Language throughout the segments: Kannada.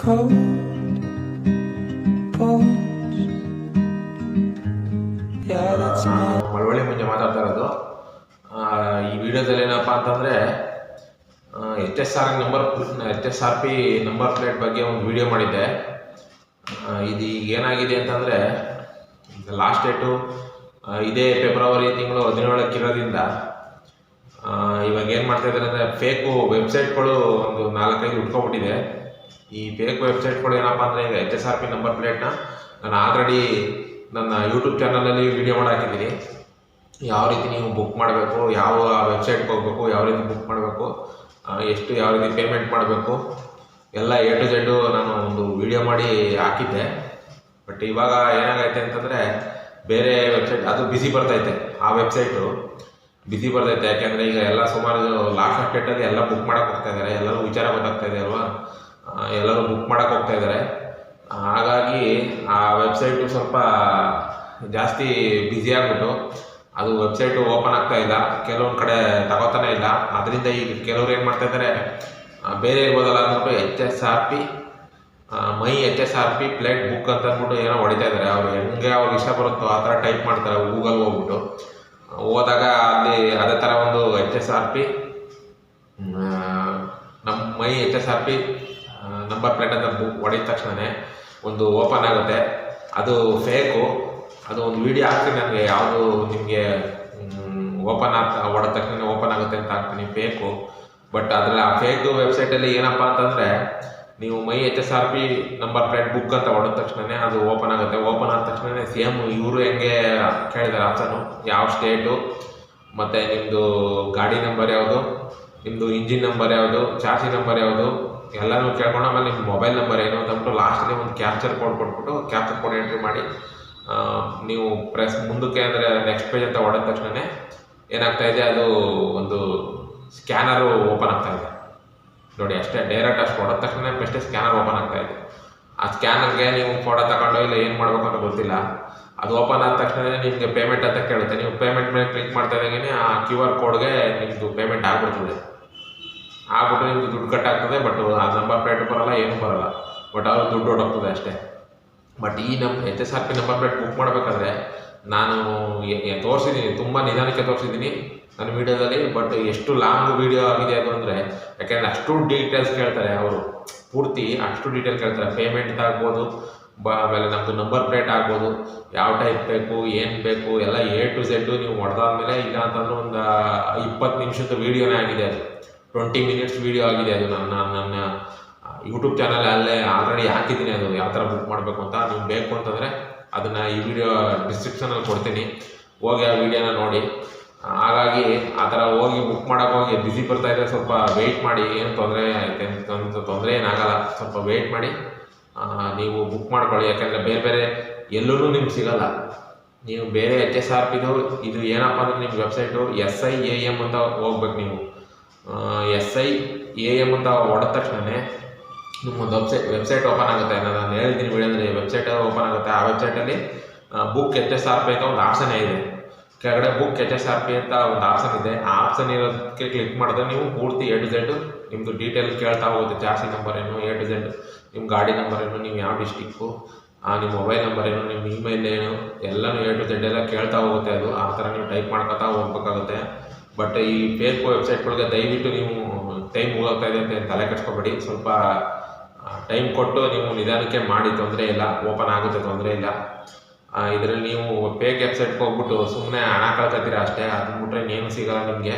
cold bones. Yeah, that's my. Malavalli ಮುಂಜೆ ಮಾತಾಡ್ತಾ ಇರೋದು ಈ ವಿಡಿಯೋದಲ್ಲಿ ಏನಪ್ಪ ಅಂತಂದರೆ H S R number H S R P number plate ಬಗ್ಗೆ ಒಂದು ವಿಡಿಯೋ ಮಾಡಿದ್ದೆ ಇದು ಈಗ ಏನಾಗಿದೆ ಅಂತಂದರೆ ಲಾಸ್ಟ್ ಡೇಟು ಇದೇ ಫೆಬ್ರವರಿ ತಿಂಗಳು ಹದಿನೇಳಕ್ಕೆ ಇರೋದ್ರಿಂದ ಇವಾಗ ಏನು ಮಾಡ್ತಾ ಇದ್ದಾರೆ ಅಂದರೆ ಫೇಕು ವೆಬ್ಸೈಟ್ಗಳು ಒಂದು ನಾಲ್ಕೈದು ಉಟ್ಕೊಬಿಟ್ಟಿದೆ ಈ ಫೇಕ್ ವೆಬ್ಸೈಟ್ಗಳು ಏನಪ್ಪಾ ಅಂದರೆ ಈಗ H S R P number ಪ್ಲೇಟ್ನ ನಾನು ಆಲ್ರೆಡಿ ನನ್ನ ಯೂಟ್ಯೂಬ್ ಚಾನಲಲ್ಲಿ ವಿಡಿಯೋ ಮಾಡಿ ಹಾಕಿದ್ದೀನಿ ಯಾವ ರೀತಿ ನೀವು ಬುಕ್ ಮಾಡಬೇಕು, ಯಾವ ವೆಬ್ಸೈಟ್ಗೆ ಹೋಗಬೇಕು, ಯಾವ ರೀತಿ ಬುಕ್ ಮಾಡಬೇಕು ಎಷ್ಟು ಯಾವ ರೀತಿ ಪೇಮೆಂಟ್ ಮಾಡಬೇಕು, ಎಲ್ಲ ಎ ಟು ಜೆಡ್ಡು ನಾನು ಒಂದು ವಿಡಿಯೋ ಮಾಡಿ ಹಾಕಿದ್ದೆ. ಬಟ್ ಇವಾಗ ಏನಾಗೈತೆ ಅಂತಂದರೆ ಬೇರೆ ವೆಬ್ಸೈಟ್ ಅದು ಬಿಸಿ ಬರ್ತೈತೆ, ಆ ವೆಬ್ಸೈಟು ಬಿಸಿ ಬರ್ತೈತೆ, ಯಾಕೆಂದರೆ ಈಗ ಎಲ್ಲ ಸುಮಾರು ಲಾಸ್ಟ್ ಅಪ್ಡೇಟಲ್ಲಿ ಎಲ್ಲ ಬುಕ್ ಮಾಡಕ್ಕೆ ಹೋಗ್ತಾ ಇದ್ದಾರೆ ಎಲ್ಲರೂ ವಿಚಾರ ಗೊತ್ತಾಗ್ತಾ ಇದೆ ಅಲ್ವಾ? ಎಲ್ಲರೂ ಬುಕ್ ಮಾಡೋಕ್ಕೆ ಹೋಗ್ತಾ ಇದ್ದಾರೆ ಹಾಗಾಗಿ ಆ ವೆಬ್ಸೈಟು ಸ್ವಲ್ಪ ಜಾಸ್ತಿ ಬ್ಯುಸಿ ಆಗಿಬಿಟ್ಟು ಅದು ವೆಬ್ಸೈಟು ಓಪನ್ ಆಗ್ತಾ ಇಲ್ಲ. ಕೆಲವೊಂದು ಕಡೆ ತಗೋತಾನೆ ಇಲ್ಲ. ಅದರಿಂದ ಈಗ ಕೆಲವ್ರು ಏನು ಮಾಡ್ತಾ ಇದ್ದಾರೆ ಬೇರೆ ಇರ್ಬೋದಲ್ಲ ಅಂದ್ಬಿಟ್ಟು H S R P my H S R P plate book ಅಂತ ಅಂದ್ಬಿಟ್ಟು ಏನೋ ಹೊಡಿತಾ ಇದ್ದಾರೆ ಅವ್ರು ಹೆಂಗೆ ಅವ್ರಿಗೆ ಇಷ್ಟ ಬರುತ್ತೋ ಆ ಥರ ಟೈಪ್ ಮಾಡ್ತಾರೆ ಗೂಗಲ್ ಹೋಗ್ಬಿಟ್ಟು. ಹೋದಾಗ ಅಲ್ಲಿ ಅದೇ ಥರ ಒಂದು ಎಚ್ ಎಸ್ ಆರ್ ಪಿ ನಮ್ಮ my H S R P number plate ಅಂತ ಬುಕ್ ಹೊಡಿದ ತಕ್ಷಣವೇ ಒಂದು ಓಪನ್ ಆಗುತ್ತೆ. ಅದು ಫೇಕು. ಅದು ಒಂದು ವಿಡಿಯೋ ಹಾಕ್ತೀನಿ ನನಗೆ. ಯಾವುದು ನಿಮಗೆ ಓಪನ್ ಆಗ್ತಾ ಹೊಡೆದ ತಕ್ಷಣ ಓಪನ್ ಆಗುತ್ತೆ ಅಂತ ಹಾಕ್ತೀನಿ. ಫೇಕು. ಬಟ್ ಅದರಲ್ಲಿ ಆ ಫೇಕ್ ವೆಬ್ಸೈಟಲ್ಲಿ ಏನಪ್ಪ ಅಂತಂದರೆ, ನೀವು my H S R P number plate book ಅಂತ ಹೊಡೆದ ತಕ್ಷಣವೇ ಅದು ಓಪನ್ ಆಗುತ್ತೆ. ಓಪನ್ ಆದ ತಕ್ಷಣವೇ ಸೇಮ್ ಇವರು ಹೆಂಗೆ ಕೇಳಿದ್ದಾರೆ ಆಪ್ಷನು ಯಾವ ಸ್ಟೇಟು, ಮತ್ತು ನಿಮ್ಮದು ಗಾಡಿ ನಂಬರ್ ಯಾವುದು ನಿಮ್ಮದು ಇಂಜಿನ್ ನಂಬರ್ ಯಾವುದು, ಚಾರ್ಜಿ ನಂಬರ್ ಯಾವುದು ಎಲ್ಲನೂ ಕೇಳ್ಕೊಂಡು ಆಮೇಲೆ ನಿಮ್ಮ ಮೊಬೈಲ್ ನಂಬರ್ ಏನು ಅಂತ ಅಂದ್ಬಿಟ್ಟು ಲಾಸ್ಟಲ್ಲಿ ಒಂದು ಕ್ಯಾಪ್ಚರ್ ಕೋಡ್ ಕೊಟ್ಬಿಟ್ಟು ಕ್ಯಾಪ್ಚರ್ ಕೋಡ್ ಎಂಟ್ರಿ ಮಾಡಿ ನೀವು ಪ್ರೆಸ್ ಮುಂದಕ್ಕೆ ಅಂದರೆ ನೆಕ್ಸ್ಟ್ ಪೇಜ್ ಅಂತ ಹೊಡೆದ ತಕ್ಷಣವೇ ಏನಾಗ್ತಾ ಇದೆ, ಅದು ಒಂದು ಸ್ಕ್ಯಾನರು ಓಪನ್ ಆಗ್ತಾ ನೋಡಿ ಅಷ್ಟೇ ಡೈರೆಕ್ಟ್ ಅಷ್ಟು ಹೊಡೆದ ತಕ್ಷಣ ಅಷ್ಟೇ ಸ್ಕ್ಯಾನರ್ ಓಪನ್ ಆಗ್ತಾ ಇದೆ. ಆ ಸ್ಕ್ಯಾನರ್ಗೆ ನೀವು ಫೋಟೋ ತಗೊಂಡು ಇಲ್ಲ ಏನು ಮಾಡಬೇಕು ಅಂತ ಗೊತ್ತಿಲ್ಲ. ಅದು ಓಪನ್ ಆದ ತಕ್ಷಣ ನಿಮಗೆ ಪೇಮೆಂಟ್ ಅಂತ ಕೇಳುತ್ತೆ. ನೀವು ಪೇಮೆಂಟ್ ಮೇಲೆ ಕ್ಲಿಕ್ ಮಾಡ್ತಾ ಇದ್ದಂಗೆ ಆ ಕ್ಯೂ ಆರ್ ಕೋಡ್ಗೆ ನಿಮ್ಮದು ಪೇಮೆಂಟ್ ಆಗ್ಬಿಡ್ತದೆ. ಆಗ್ಬಿಟ್ಟು ನಿಮ್ದು ದುಡ್ಡು ಕಟ್ಟಾಗ್ತದೆ ಬಟ್ ಆ ನಂಬರ್ ಪ್ಲೇಟ್ ಬರಲ್ಲ, ಏನೂ ಬರಲ್ಲ. ಬಟ್ ಅವ್ರು ದುಡ್ಡು ಹೊಡೋಗ್ತದೆ ಅಷ್ಟೇ. ಬಟ್ ಈ ನಮ್ಮ H S R P number plate book ಮಾಡಬೇಕಾದ್ರೆ ನಾನು ತೋರಿಸಿದ್ದೀನಿ ತುಂಬ ನಿಧಾನಕ್ಕೆ ತೋರಿಸಿದ್ದೀನಿ ನನ್ನ ವೀಡಿಯೋದಲ್ಲಿ ಬಟ್ ಎಷ್ಟು ಲಾಂಗ್ ವೀಡಿಯೋ ಆಗಿದೆ ಅದು ಅಂದರೆ, ಯಾಕೆಂದರೆ ಅಷ್ಟು ಡೀಟೇಲ್ಸ್ ಕೇಳ್ತಾರೆ ಅವರು. ಪೂರ್ತಿ ಅಷ್ಟು ಡೀಟೇಲ್ ಕೇಳ್ತಾರೆ. ಪೇಮೆಂಟ್ ಆಗ್ಬೋದು, ಬ, ಆಮೇಲೆ ನಮ್ಮದು ನಂಬರ್ ಪ್ಲೇಟ್ ಆಗ್ಬೋದು, ಯಾವ ಟೈಪ್ ಬೇಕು, ಏನು ಬೇಕು, ಎಲ್ಲ ಎ ಟು ಝೆಡ್ಡು ನೀವು ಹೊಡೆದಾದ್ಮೇಲೆ ಇಲ್ಲ ಅಂತಂದ್ರೆ ಒಂದು ಇಪ್ಪತ್ತು ನಿಮಿಷದ ವೀಡಿಯೋನೇ ಆಗಿದೆ ಅದು. ಟ್ವೆಂಟಿ ಮಿನಿಟ್ಸ್ ವೀಡಿಯೋ ಆಗಿದೆ ಅದು. ನನ್ನ ನನ್ನ ಯೂಟ್ಯೂಬ್ ಚಾನಲ್ ಅಲ್ಲೇ ಆಲ್ರೆಡಿ ಹಾಕಿದ್ದೀನಿ ಅದು. ಯಾವ ಥರ ಬುಕ್ ಮಾಡಬೇಕು ಅಂತ ನೀವು ಬೇಕು ಅಂತಂದರೆ ಅದನ್ನು ಈ ವಿಡಿಯೋ ಡಿಸ್ಕ್ರಿಪ್ಷನಲ್ಲಿ ಕೊಡ್ತೀನಿ. ಹೋಗಿ ಆ ವಿಡಿಯೋನ ನೋಡಿ. ಹಾಗಾಗಿ ಆ ಥರ ಹೋಗಿ ಬುಕ್ ಮಾಡೋಕೆ ಹೋಗಿ ಬಿಸಿ ಬರ್ತಾ ಇದೆ ಸ್ವಲ್ಪ ವೆಯ್ಟ್ ಮಾಡಿ. ಏನು ತೊಂದರೆ ಅಂತ ತೊಂದರೆ ಏನಾಗಲ್ಲ ಸ್ವಲ್ಪ ವೆಯ್ಟ್ ಮಾಡಿ. ನೀವು ಬುಕ್ ಮಾಡ್ಕೊಳ್ಳಿ. ಯಾಕೆಂದರೆ ಬೇರೆ ಬೇರೆ ಎಲ್ಲೂ ನಿಮ್ಗೆ ಸಿಗಲ್ಲ. ನೀವು ಬೇರೆ ಎಚ್ ಎಸ್ ಆರ್ ಪಿದು ಇದು ಏನಪ್ಪ ಅಂದರೆ ನಿಮ್ಮ website S I A M ಅಂತ ಹೋಗ್ಬೇಕು ನೀವು. ಎಸ್ ಐ ಎ ಎಂ ಅಂತ ಹೊಡೆದ ತಕ್ಷಣವೇ ನಿಮ್ಮೊಂದು ವೆಬ್ಸೈಟ್ ವೆಬ್ಸೈಟ್ ಓಪನ್ ಆಗುತ್ತೆ. ನಾನು ಹೇಳಿದ್ದೀನಿ ವಿಡಿಯೋದಲ್ಲಿ ವೆಬ್ಸೈಟ್ ಓಪನ್ ಆಗುತ್ತೆ. ಆ ವೆಬ್ಸೈಟಲ್ಲಿ book H S R P ಅಂತ ಒಂದು ಆಪ್ಷನ್ ಇದೆ. ಕೆಳಗಡೆ book H S R P ಅಂತ ಒಂದು ಆಪ್ಷನ್ ಇದೆ. ಆ ಆಪ್ಷನ್ ಇರೋದಕ್ಕೆ ಕ್ಲಿಕ್ ಮಾಡಿದ್ರೆ ನೀವು ಪೂರ್ತಿ ಎ ಟು ನಿಮ್ಮದು ಡೀಟೇಲ್ ಕೇಳ್ತಾ ಹೋಗುತ್ತೆ. ಜಾಸ್ತಿ ನಂಬರ್ ಏನು ಎ ಟು ನಿಮ್ಮ ಗಾಡಿ ನಂಬರ್ ಏನು ನೀವು ಯಾವ ಡಿಸ್ಟಿಕ್ಕು ನಿಮ್ಮ ಮೊಬೈಲ್ ನಂಬರ್ ಏನು ನಿಮ್ಮ ಇಮೇಲ್ ಏನು, ಎಲ್ಲನೂ ಎ ಟು ಝೆಡ್ ಎಲ್ಲ ಕೇಳ್ತಾ ಹೋಗುತ್ತೆ ಅದು. ಆ ಥರ ನೀವು ಟೈಪ್ ಮಾಡ್ಕೊತಾ ಹೋಗ್ಬೇಕಾಗುತ್ತೆ. ಬಟ್ ಈ ಫೇಕ್ ವೆಬ್ಸೈಟ್ಗಳಿಗೆ ದಯವಿಟ್ಟು ನೀವು ಟೈಮ್ ಹೋಗ್ತಾ ಇದೆ ಅಂತ ತಲೆ ಕಟ್ಕೋಬೇಡಿ ಸ್ವಲ್ಪ ಟೈಮ್ ಕೊಟ್ಟು ನೀವು ನಿಧಾನಕ್ಕೆ ಮಾಡಿ, ತೊಂದರೆ ಇಲ್ಲ. ಓಪನ್ ಆಗುತ್ತೆ, ತೊಂದರೆ ಇಲ್ಲ. ಇದರಲ್ಲಿ ನೀವು ಫೇಕ್ ವೆಬ್ಸೈಟ್ಗೆ ಹೋಗ್ಬಿಟ್ಟು ಸುಮ್ಮನೆ ಹಣ ಕಳ್ಕೊತೀರ ಅಷ್ಟೇ? ಅದನ್ನ ಬಿಟ್ಟರೆ ಇನ್ನೇನು ಸಿಗಲ್ಲ ನಿಮಗೆ.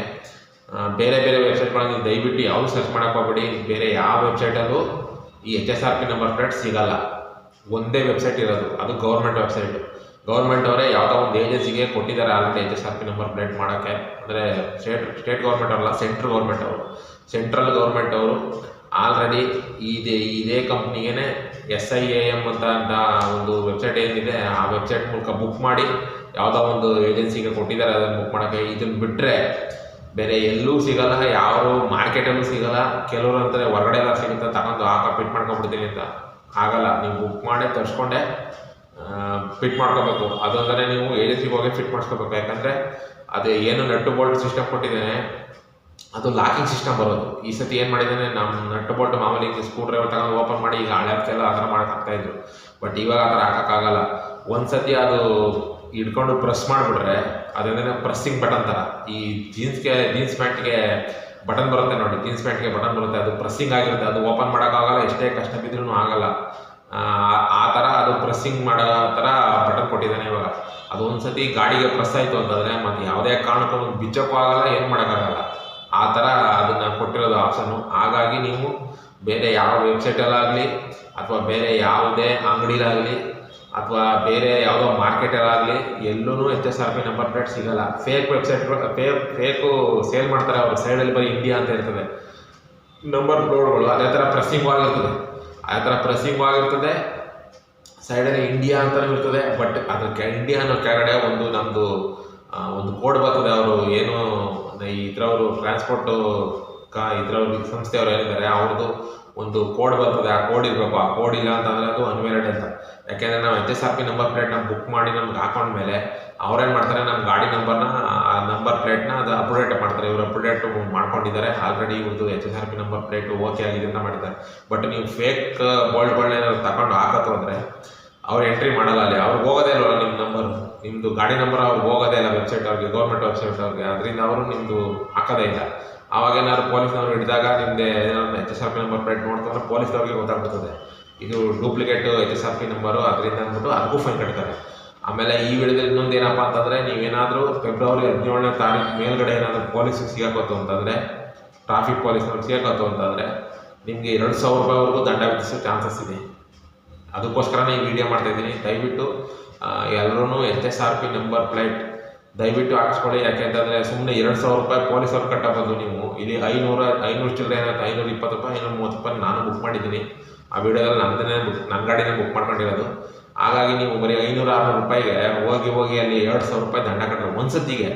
ಬೇರೆ ಬೇರೆ ವೆಬ್ಸೈಟ್ಗಳನ್ನ ನೀವು ದಯವಿಟ್ಟು ಯಾವುದು ಸರ್ಚ್ ಮಾಡಕ್ಕೆ ಹೋಗ್ಬೇಡಿ. ಬೇರೆ ಯಾವ ವೆಬ್ಸೈಟಲ್ಲೂ ಈ H S R P number plate ಸಿಗಲ್ಲ. ಒಂದೇ ವೆಬ್ಸೈಟ್ ಇರೋದು. ಅದು ಗೌರ್ಮೆಂಟ್ ವೆಬ್ಸೈಟ್ ಗೌರ್ಮೆಂಟ್ ಅವರೇ ಯಾವುದೋ ಒಂದು ಏಜೆನ್ಸಿಗೆ ಕೊಟ್ಟಿದ್ದಾರೆ already H S R P number plate ಮಾಡೋಕ್ಕೆ. ಅಂದರೆ ಸ್ಟೇಟ್ ಸ್ಟೇಟ್ ಗೌರ್ಮೆಂಟ್ ಅವರಲ್ಲ ಸೆಂಟ್ರಲ್ ಗೌರ್ಮೆಂಟ್ ಅವರು. ಸೆಂಟ್ರಲ್ ಗೌರ್ಮೆಂಟ್ ಅವರು ಆಲ್ರೆಡಿ ಇದೇ ಇದೇ ಕಂಪ್ನಿಗೇ ಎಸ್ ಐ ಎ ಎಂ ಅಂತ ಅಂತ ಒಂದು ವೆಬ್ಸೈಟ್ ಏನಿದೆ, ಆ ವೆಬ್ಸೈಟ್ ಮೂಲಕ ಬುಕ್ ಮಾಡಿ ಯಾವುದೋ ಒಂದು ಏಜೆನ್ಸಿಗೆ ಕೊಟ್ಟಿದ್ದಾರೆ, ಅದನ್ನು ಬುಕ್ ಮಾಡೋಕ್ಕೆ. ಇದನ್ನು ಬಿಟ್ಟರೆ ಬೇರೆ ಎಲ್ಲೂ ಸಿಗಲ್ಲ, ಯಾರು ಮಾರ್ಕೆಟಲ್ಲೂ ಸಿಗಲ್ಲ. ಕೆಲವರು ಅಂತಾರೆ, ಹೊರಗಡೆ ಎಲ್ಲ ಸಿಗುತ್ತೆ, ತಗೊಂಡು ಹಾಕ ಫಿಟ್ ಮಾಡ್ಕೊಂಡ್ಬಿಡ್ತೀನಿ ಅಂತ. ಆಗಲ್ಲ, ನೀವು ಬುಕ್ ಮಾಡೇ, ತರಿಸ್ಕೊಂಡೆ. ಫಿಟ್ ಮಾಡ್ಕೋಬೇಕು. ಅದೊಂದರೆ ನೀವು ಏಜೆನ್ಸಿಗೆ ಹೋಗಿ ಫಿಟ್ ಮಾಡಿಸ್ಕೋಬೇಕು. ಯಾಕಂದರೆ ಅದು ಏನು ನಟ್ಟು ಬೋಲ್ಟ್ ಸಿಸ್ಟಮ್ ಕೊಟ್ಟಿದ್ದೇನೆ, ಅದು ಲಾಕಿಂಗ್ ಸಿಸ್ಟಮ್ ಬರೋದು. ಈ ಸತಿ ಏನು ಮಾಡಿದ್ದೇನೆ ನಮ್ಮ ನಟ್ಟು ಬೋಲ್ಟ್ ಮಾಮೂಲಿ ಸ್ಕ್ರೂ ಡ್ರೈವರ್ ತಗೊಂಡು ಓಪನ್ ಮಾಡಿ ಈಗ ಹಳೆ ಎಲ್ಲ ಆ ಥರ ಮಾಡೋಕ್ಕಾಗ್ತಾ ಇದ್ರು. ಬಟ್ ಇವಾಗ ಆ ಥರ ಹಾಕೋಕ್ಕಾಗಲ್ಲ. ಒಂದು ಸತಿ ಅದು ಹಿಡ್ಕೊಂಡು ಪ್ರೆಸ್ ಮಾಡಿಬಿಟ್ರೆ ಅದೇನೇ ಪ್ರೆಸ್ಸಿಂಗ್ ಬಟನ್ ಥರ ಈ ಜೀನ್ಸ್ಗೆ ಜೀನ್ಸ್ ಪ್ಯಾಂಟ್ಗೆ ಬಟನ್ ಬರುತ್ತೆ ನೋಡಿ. ಜೀನ್ಸ್ ಪ್ಯಾಂಟ್ಗೆ ಬಟನ್ ಬರುತ್ತೆ. ಅದು ಪ್ರೆಸ್ಸಿಂಗ್ ಆಗಿರುತ್ತೆ. ಅದು ಓಪನ್ ಮಾಡೋಕ್ಕಾಗಲ್ಲ. ಎಷ್ಟೇ ಕಷ್ಟ ಬಿದ್ರೂ ಆಗಲ್ಲ. ಆ ಥರ ಅದು ಪ್ರೆಸ್ಸಿಂಗ್ ಮಾಡೋ ಥರ ಬಟನ್ ಕೊಟ್ಟಿದ್ದಾನೆ ಇವಾಗ. ಅದು ಒಂದು ಸತಿ ಗಾಡಿಗೆ ಪ್ರೆಸ್ ಆಯಿತು ಅಂತಂದರೆ ಮತ್ತು ಯಾವುದೇ ಕಾರಣಕ್ಕೂ ಬಿಚ್ಚಕ್ಕೂ ಆಗಲ್ಲ ಏನು ಮಾಡೋಕ್ಕಾಗಲ್ಲ. ಆ ಥರ ಅದನ್ನು ಕೊಟ್ಟಿರೋದು ಆಪ್ಷನ್ನು ಹಾಗಾಗಿ ನೀವು ಬೇರೆ ಯಾವ ವೆಬ್ಸೈಟಲ್ಲಾಗಲಿ ಅಥವಾ ಬೇರೆ ಯಾವುದೇ ಅಂಗಡಿಲಾಗಲಿ ಅಥವಾ ಬೇರೆ ಯಾವುದೋ ಮಾರ್ಕೆಟಲ್ಲಾಗಲಿ ಎಲ್ಲೂ H S R P number plate ಸಿಗಲ್ಲ. Fake website fake fake sale ಮಾಡ್ತಾರೆ ಅವರು. ಸೈಡಲ್ಲಿ ಬರೀ ಇಂಡಿಯಾ ಅಂತ ಇರ್ತದೆ. ನಂಬರ್ ಪ್ಲೇಟ್ಗಳು ಅದೇ ಥರ ಪ್ರೆಸ್ಸಿಂಗ್ ಆಗಿರ್ತದೆ. ಅದೇ ಥರ ಪ್ರೆಸ್ಸಿಂಗ್ ಆಗಿರ್ತದೆ. ಸೈಡಲ್ಲಿ ಇಂಡಿಯಾ ಅಂತಲೂ ಇರ್ತದೆ ಬಟ್ ಅದ್ರ ಇಂಡಿಯಾ ಅನ್ನೋ ಕೆಳಗಡೆ ಒಂದು ನಮ್ಮದು ಒಂದು ಕೋಡ್ ಬರ್ತದೆ. ಅವರು ಏನು, ಈ ಇದ್ರವರು ಟ್ರಾನ್ಸ್ಪೋರ್ಟು ಕಾ ಇದ್ರವ್ರು ಸಂಸ್ಥೆಯವರು ಏನಿದ್ದಾರೆ, ಅವ್ರದ್ದು ಒಂದು ಕೋಡ್ ಬರ್ತದೆ, ಆ ಕೋಡ್ ಇರಬೇಕು. ಆ ಕೋಡ್ ಇಲ್ಲ ಅಂತಂದರೆ ಅದು ಅನ್ವೇಲಿಡ್ ಅಂತ. ಯಾಕೆಂದ್ರೆ ನಾವು H S R P number ಪ್ಲೇಟ್ನ book ಮಾಡಿ ನಮ್ಗೆ ಹಾಕೊಂಡ್ಮೇಲೆ ಅವ್ರೇನು ಮಾಡ್ತಾರೆ ನಮ್ಮ ಗಾಡಿ ನಂಬರ್ನ ಆ ನಂಬರ್ ಪ್ಲೇಟ್ನ ಅದು ಅಪ್ಡೇಟ್ ಮಾಡ್ತಾರೆ. ಇವರು ಅಪ್ಡೇಟ್ ಮಾಡ್ಕೊಂಡಿದ್ದಾರೆ. ಆಲ್ರೆಡಿ ಇವ್ರದ್ದು H S R P number plate okay ಆಗಿದೆ ಅಂತ ಮಾಡಿದ್ದಾರೆ. ಬಟ್ ನೀವು ಫೇಕ್ ಬೋಲ್ಟ್ಗಳನ್ನ ತಗೊಂಡು ಹಾಕತ್ತು ಅಂದರೆ ಅವ್ರು ಎಂಟ್ರಿ ಮಾಡಲ್ಲ ಅಲ್ಲಿ. ಅವ್ರಿಗೆ ಹೋಗೋದೇ ಇಲ್ವಲ್ಲ ನಿಮ್ಮ ನಂಬರ್ ನಿಮ್ಮದು ಗಾಡಿ ನಂಬರ್ ಅವ್ರಿಗೆ ಹೋಗೋದೇ ಇಲ್ಲ ವೆಬ್ಸೈಟ್ ಅವ್ರಿಗೆ ಗೌರ್ಮೆಂಟ್ ವೆಬ್ಸೈಟ್ ಅವ್ರಿಗೆ. ಅದರಿಂದ ಅವರು ನಿಮ್ಮದು ಹಾಕೋದೇ ಇಲ್ಲ. ಆವಾಗ ಏನಾದ್ರು ಪೊಲೀಸ್ನವ್ರು ಹಿಡಿದಾಗ ನಿಮ್ಮದೇ ಏನಾದ್ರು H S R P number plate ನೋಡ್ತಾರೆ ಪೊಲೀಸ್ನವ್ರಿಗೆ ಗೊತ್ತಾಗ್ಬಿಡ್ತದೆ. ಇದು duplicate H S R P number, ಅದರಿಂದ ಅಂದ್ಬಿಟ್ಟು ಅದಕ್ಕೂ ಫೈನ್ ಕಟ್ತಾರೆ. ಆಮೇಲೆ ಈ ವಿಡಿಯೋದಲ್ಲಿ ಇನ್ನೊಂದು ಏನಪ್ಪ ಅಂತಂದರೆ, ನೀವೇನಾದರೂ ಫೆಬ್ರವರಿ ಹದಿನೇಳನೇ ತಾರೀಕು ಮೇಲ್ಗಡೆ ಏನಾದರೂ ಪೊಲೀಸಿಗೆ ಸಿಗಾಕೋತು ಅಂತಂದರೆ, ಟ್ರಾಫಿಕ್ ಪೊಲೀಸ್ನವ್ರು ಸಿಗಾಕೋತು ಅಂತಂದರೆ, ನಿಮಗೆ ಎರಡು ಸಾವಿರ ರೂಪಾಯಿವರೆಗೂ ದಂಡ ವಿಧಿಸೋ ಚಾನ್ಸಸ್ ಇದೆ. ಅದಕ್ಕೋಸ್ಕರನೇ ಈ ವಿಡಿಯೋ ಮಾಡ್ತಾ ಇದ್ದೀನಿ. ದಯವಿಟ್ಟು ಎಲ್ಲರೂ H S R P number plate ದಯವಿಟ್ಟು ಯಾಕೆ ಯಾಕೆಂತಂದರೆ ಸುಮ್ಮನೆ ಎರಡು ಸಾವಿರ ರೂಪಾಯಿ ಪೊಲೀಸವ್ರು ಕಟ್ಟಬೋದು ನೀವು. ಇಲ್ಲಿ ಐನೂರ, ಐನೂರು ಚಿಲ್ಲರೆ ಏನಾಯ್ತು? ಐನೂರ ಇಪ್ಪತ್ತು ರೂಪಾಯಿ, ಐನೂರ ಮೂವತ್ತು ರೂಪಾಯಿ ನಾನು ಬುಕ್ ಮಾಡಿದ್ದೀನಿ. ಆ ವಿಡಿಯೋದಲ್ಲಿ ನಮ್ಮದೇ ಬುಕ್ ನನ್ನ ಗಾಡಿನೇ ಬುಕ್ ಮಾಡ್ಕೊಂಡಿರೋದು. ಹಾಗಾಗಿ ನೀವು ಬರೀ ಐನೂರ ಆರುನೂರು ರೂಪಾಯಿಗೆ ಹೋಗಿ ಹೋಗಿ ಅಲ್ಲಿ ಎರಡು ಸಾವಿರ ರೂಪಾಯಿ ದಂಡ ಕಟ್ಟೋದು ಒಂದು ಸತಿಗೆ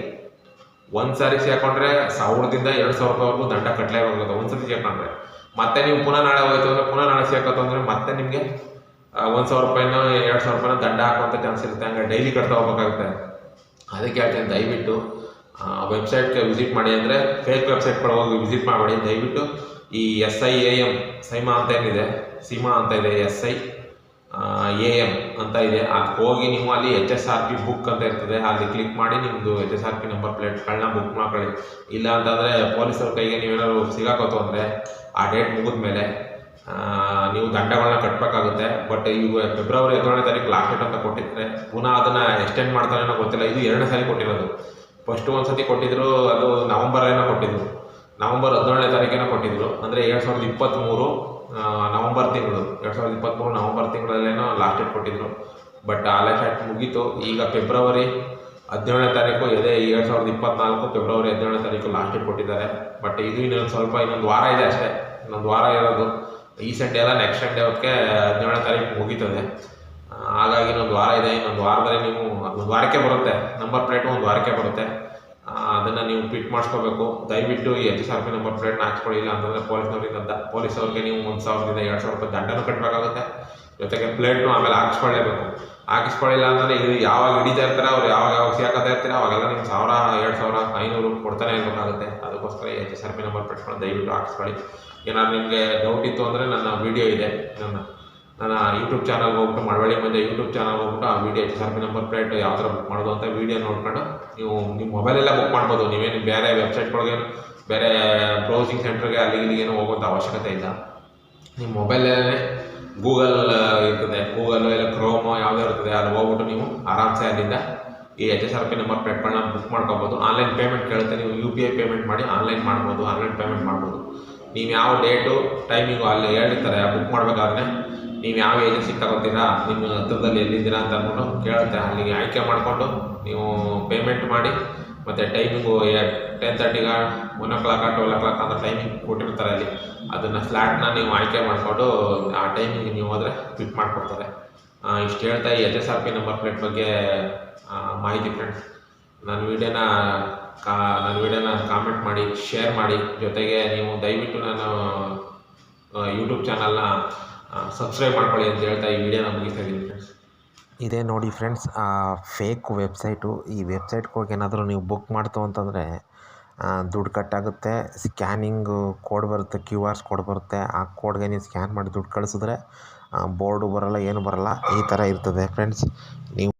ಒಂದು ಸಾರಿ ಸೇರ್ಕೊಂಡ್ರೆ ಸಾವಿರದಿಂದ ಎರಡು ಸಾವಿರ ರೂಪಾಯಿವರೆಗೂ ದಂಡ ಕಟ್ಟಲೇಬೇಕಾಗುತ್ತೆ ಒಂದು ಸತಿ ಸೇರ್ಕೊಂಡ್ರೆ ಮತ್ತೆ ನೀವು ಪುನಃ ನಾಳೆ ಹೋಯ್ತು ಅಂದರೆ ಪುನಃ ನಾಳೆ ಸೇರ್ಕೊತು ಅಂದರೆ ಮತ್ತೆ ನಿಮಗೆ ಒಂದು ಸಾವಿರ ರೂಪಾಯಿನೋ, ಎರಡು ಸಾವಿರ ರೂಪಾಯಿನೋ ದಂಡ ಹಾಕುವಂಥ ಚಾನ್ಸ್ ಇರುತ್ತೆ. ಹಂಗೆ ಡೈಲಿ ಕಟ್ತಾ ಹೋಗ್ಬೇಕಾಗುತ್ತೆ. ಅದಕ್ಕೆ ಹೇಳ್ತೀನಿ ದಯವಿಟ್ಟು ವೆಬ್ಸೈಟ್ಗೆ ವಿಸಿಟ್ ಮಾಡಿ ಅಂದರೆ ಫೇಕ್ ವೆಬ್ಸೈಟ್ಗಳು ಹೋಗಿ ವಿಸಿಟ್ ಮಾಡಬೇಡಿ ದಯವಿಟ್ಟು ಈ ಎಸ್ ಐ ಎ ಎಂ ಸೈಮಾ ಅಂತ ಏನಿದೆ, ಸೀಮಾ ಅಂತ ಇದೆ ಎಸ್ ಐ ಎ ಎಂ ಅಂತ ಇದೆ. ಅದಕ್ಕೆ ಹೋಗಿ ನೀವು ಅಲ್ಲಿ H S R P book ಅಂತ ಇರ್ತದೆ, ಅಲ್ಲಿ ಕ್ಲಿಕ್ ಮಾಡಿ ನಿಮ್ಮದು H S R P number ಪ್ಲೇಟ್ಗಳನ್ನ book ಮಾಡ್ಕೊಳ್ಳಿ. ಇಲ್ಲ ಅಂತಂದರೆ ಪೊಲೀಸರ ಕೈಗೆ ನೀವೇನಾದ್ರು ಸಿಗಾಕೋತು ಅಂದರೆ ಆ ಡೇಟ್ ಮುಗಿದ ಮೇಲೆ ನೀವು ದಂಡಗಳನ್ನ ಕಟ್ಟಬೇಕಾಗುತ್ತೆ ಬಟ್ ಈಗ ಫೆಬ್ರವರಿ ಹದಿನೇಳನೇ ತಾರೀಕು ಲಾಸ್ಟ್ ಡೇಟ್ ಅಂತ ಕೊಟ್ಟಿದ್ರೆ, ಪುನಃ ಅದನ್ನು ಎಕ್ಸ್ಟೆಂಡ್ ಮಾಡ್ತಾರೆ ಅನ್ನೋ ಗೊತ್ತಿಲ್ಲ, ಇದು ಎರಡನೇ ಸಾರಿ ಕೊಟ್ಟಿರೋದು. ಫಸ್ಟ್ ಒಂದು ಸತಿ ಕೊಟ್ಟಿದ್ರು, ಅದು ನವಂಬರ್ ಏನೋ ಕೊಟ್ಟಿದ್ರು. ನವಂಬರ್ ಹದಿನೇಳನೇ ತಾರೀಕೇನೋ ಕೊಟ್ಟಿದ್ರು, ಅಂದರೆ ಎರಡು ಸಾವಿರದ ಇಪ್ಪತ್ತ್ಮೂರು ನವಂಬರ್ ತಿಂಗಳು. ಎರಡು ಸಾವಿರದ ಇಪ್ಪತ್ತ್ಮೂರು ನವಂಬರ್ ತಿಂಗಳಲ್ಲೇನೋ ಲಾಸ್ಟ್ ಡೇಟ್ ಕೊಟ್ಟಿದ್ರು. ಬಟ್ ಆ ಲಾಸ್ಟ್ ಮುಗೀತು. ಈಗ ಫೆಬ್ರವರಿ ಹದಿನೇಳನೇ ತಾರೀಕು ಇದೇ. ಎರಡು ಸಾವಿರದ ಇಪ್ಪತ್ತ್ನಾಲ್ಕು ಫೆಬ್ರವರಿ ಹದಿನೇಳನೇ ತಾರೀಕು ಲಾಸ್ಟ್ ಡೇಟ್ ಕೊಟ್ಟಿದ್ದಾರೆ. ಬಟ್ ಇದು ಇನ್ನೊಂದು ಸ್ವಲ್ಪ, ಇನ್ನೊಂದು ವಾರ ಇದೆ ಅಷ್ಟೇ. ಇನ್ನೊಂದು ವಾರ ಇರೋದು. ಈ ಸಂಡೇ ಅಲ್ಲ ನೆಕ್ಸ್ಟ್ ಸಂಡೇ ಹೊತ್ತಿಗೆ ಹದಿನೇಳನೇ ತಾರೀಕು ಮುಗೀತದೆ. ಹಾಗಾಗಿ ಇನ್ನೊಂದು ವಾರ ಇದೆ, ಇನ್ನೊಂದು ವಾರದಲ್ಲಿ ನೀವು ಒಂದು ವಾರಕ್ಕೆ ಬರುತ್ತೆ ನಂಬರ್ ಪ್ಲೇಟ್ ಒಂದು ವಾರಕ್ಕೆ ಬರುತ್ತೆ. ಅದನ್ನು ನೀವು ಫಿಟ್ ಮಾಡಿಸ್ಕೋಬೇಕು. ದಯವಿಟ್ಟು ಈ H S R P number ಪ್ಲೇಟ್ನ ಹಾಕ್ಸ್ಕೊಳ್ಳಿಲ್ಲ ಅಂತಂದರೆ ಪೊಲೀಸ್ನವರಿಂದ ಪೊಲೀಸವ್ರಿಗೆ ನೀವು ಒಂದು ಸಾವಿರದಿಂದ ಎರಡು ಸಾವಿರ ರೂಪಾಯಿ ದಂಡನೂ ಕಟ್ಟಬೇಕಾಗುತ್ತೆ ಜೊತೆಗೆ ಪ್ಲೇಟ್ನು ಆಮೇಲೆ ಹಾಕಿಸ್ಕೊಳ್ಳೇಬೇಕು. ಹಾಕಿಸ್ಕೊಳ್ಳಿಲ್ಲ ಅಂದರೆ ಇದು ಯಾವಾಗ ಹಿಡಿತಾ ಇರ್ತಾರೆ, ಅವ್ರು ಯಾವಾಗ ಯಾವಾಗ ಸಿಗಾಕತ್ತಾ ಇರ್ತಾರೆ, ಅವಾಗೆಲ್ಲ ನಿಮ್ಗೆ ಸಾವಿರ, ಎರಡು ಸಾವಿರ, ಐನೂರು ಕೊಡ್ತಾನೆ ಇರಬೇಕಾಗುತ್ತೆ. ಅದಕ್ಕೋಸ್ಕರ H S R P number ಪಡ್ಕೊಂಡು ದಯವಿಟ್ಟು ಹಾಕಿಸ್ಕೊಳ್ಳಿ. ಏನಾದ್ರು ನಿಮಗೆ ಡೌಟ್ ಇತ್ತು ಅಂದರೆ ನನ್ನ ವೀಡಿಯೋ ಇದೆ. ನನ್ನ ನನ್ನ ಯೂಟ್ಯೂಬ್ ಚಾನಲ್ಗೆ ಹೋಗ್ಬಿಟ್ಟು ಮಳವಳ್ಳಿ ಮುಂದೆ ಯೂಟ್ಯೂಬ್ ಚಾನಲ್ ಹೋಗ್ಬಿಟ್ಟು ಆ video H S R P number plate ಯಾವ ಥರ ಬುಕ್ ಮಾಡೋದು ಅಂತ ವೀಡಿಯೋ ನೋಡ್ಕೊಂಡು ನೀವು ನಿಮ್ಮ ಮೊಬೈಲೆಲ್ಲ ಬುಕ್ ಮಾಡ್ಬೋದು. ನೀವೇನು ಬೇರೆ ವೆಬ್ಸೈಟ್ಗಳಿಗೆ ಬೇರೆ ಬ್ರೌಸಿಂಗ್ ಸೆಂಟ್ರಿಗೆ ಅಲ್ಲಿಗೆ ಇಲ್ಲಿಗೇನು ಹೋಗುವಂಥ ಅವಶ್ಯಕತೆ ಇಲ್ಲ. ನಿಮ್ಮ ಮೊಬೈಲಲ್ಲೇ ಗೂಗಲ್ ಇರ್ತದೆ. ಗೂಗಲ್ ಇಲ್ಲ ಕ್ರೋಮೋ ಯಾವುದೇ ಇರ್ತದೆ ಅಲ್ಲಿ ಹೋಗ್ಬಿಟ್ಟು ನೀವು ಆರಾಮ್ಸೆ ಅಲ್ಲಿಂದ ಈ H S R P number ಪ್ಲೇಟ್ಗಳನ್ನ book ಮಾಡ್ಕೋಬೋದು. ಆನ್ಲೈನ್ ಪೇಮೆಂಟ್ ಕೇಳುತ್ತೆ, ನೀವು ಯು ಪಿ ಐ ಪೇಮೆಂಟ್ ಮಾಡಿ ಆನ್ಲೈನ್ ಮಾಡ್ಬೋದು ಆನ್ಲೈನ್ ಪೇಮೆಂಟ್ ಮಾಡ್ಬೋದು. ನೀವು ಯಾವ ಡೇಟು ಟೈಮಿಂಗು ಅಲ್ಲಿ ಹೇಳಿರ್ತಾರೆ ಬುಕ್ ಮಾಡಬೇಕಾದ್ರೆ ನೀವು ಯಾವ ಏಜೆನ್ಸಿಗೆ ತಗೋತೀರಾ, ನಿಮ್ಮ ಹತ್ರದಲ್ಲಿ ಎಲ್ಲಿದ್ದೀರಾ ಅಂತ ಅಂದ್ಬಿಟ್ಟು ಕೇಳುತ್ತೆ. ಅಲ್ಲಿಗೆ ಆಯ್ಕೆ ಮಾಡಿಕೊಂಡು ನೀವು ಪೇಮೆಂಟ್ ಮಾಡಿ ಮತ್ತು ಟೈಮಿಂಗು ಟೆನ್ ತರ್ಟಿಗೆ one o'clock twelve o'clock ಅಂತ ಟೈಮಿಂಗ್ ಕೊಟ್ಟಿರ್ತಾರೆ ಅಲ್ಲಿ. ಅದನ್ನು ಫ್ಲ್ಯಾಟ್ನ ನೀವು ಆಯ್ಕೆ ಮಾಡಿಕೊಂಡು ಆ ಟೈಮಿಂಗ್ ನೀವು ಹೋದರೆ ಫಿಟ್ ಮಾಡಿಕೊಡ್ತಾರೆ. ಇಷ್ಟು ಹೇಳ್ತಾ ಈ H S R P number plate ಬಗ್ಗೆ ಮಾಹಿತಿ ಫ್ರೆಂಡ್ಸ್ ನನ್ನ ವಿಡಿಯೋನ ಕಾ, ನನ್ನ ವೀಡಿಯೋನ ಕಾಮೆಂಟ್ ಮಾಡಿ ಶೇರ್ ಮಾಡಿ. ಜೊತೆಗೆ ನೀವು ದಯವಿಟ್ಟು ನಾನು ಯೂಟ್ಯೂಬ್ ಚಾನಲ್ನ ಸಬ್ಸ್ಕ್ರೈಬ್ ಮಾಡ್ಕೊಳ್ಳಿ ಅಂತ ಹೇಳ್ತಾ ಈ ವಿಡಿಯೋನ ಮುಗಿಸ್ತಾ ಇದ್ದೀನಿ ಫ್ರೆಂಡ್ಸ್ ಇದೇ ನೋಡಿ ಫ್ರೆಂಡ್ಸ್ ಫೇಕ್ ವೆಬ್ಸೈಟು ಈ ವೆಬ್ಸೈಟ್ಗೆ ಹೋಗಿ ಏನಾದರೂ ನೀವು ಬುಕ್ ಮಾಡ್ತು ಅಂತಂದರೆ ದುಡ್ಡು ಕಟ್ಟಾಗುತ್ತೆ ಸ್ಕ್ಯಾನಿಂಗು ಕೋಡ್ ಬರುತ್ತೆ ಕ್ಯೂ ಆರ್ಸ್ ಕೋಡ್ ಬರುತ್ತೆ. ಆ ಕೋಡ್ಗೆ ನೀವು ಸ್ಕ್ಯಾನ್ ಮಾಡಿ ದುಡ್ಡು ಕಳಿಸಿದ್ರೆ ಬೋರ್ಡು ಬರೋಲ್ಲ, ಏನು ಬರೋಲ್ಲ, ಈ ಥರ ಇರ್ತದೆ. ಫ್ರೆಂಡ್ಸ್ ನೀವು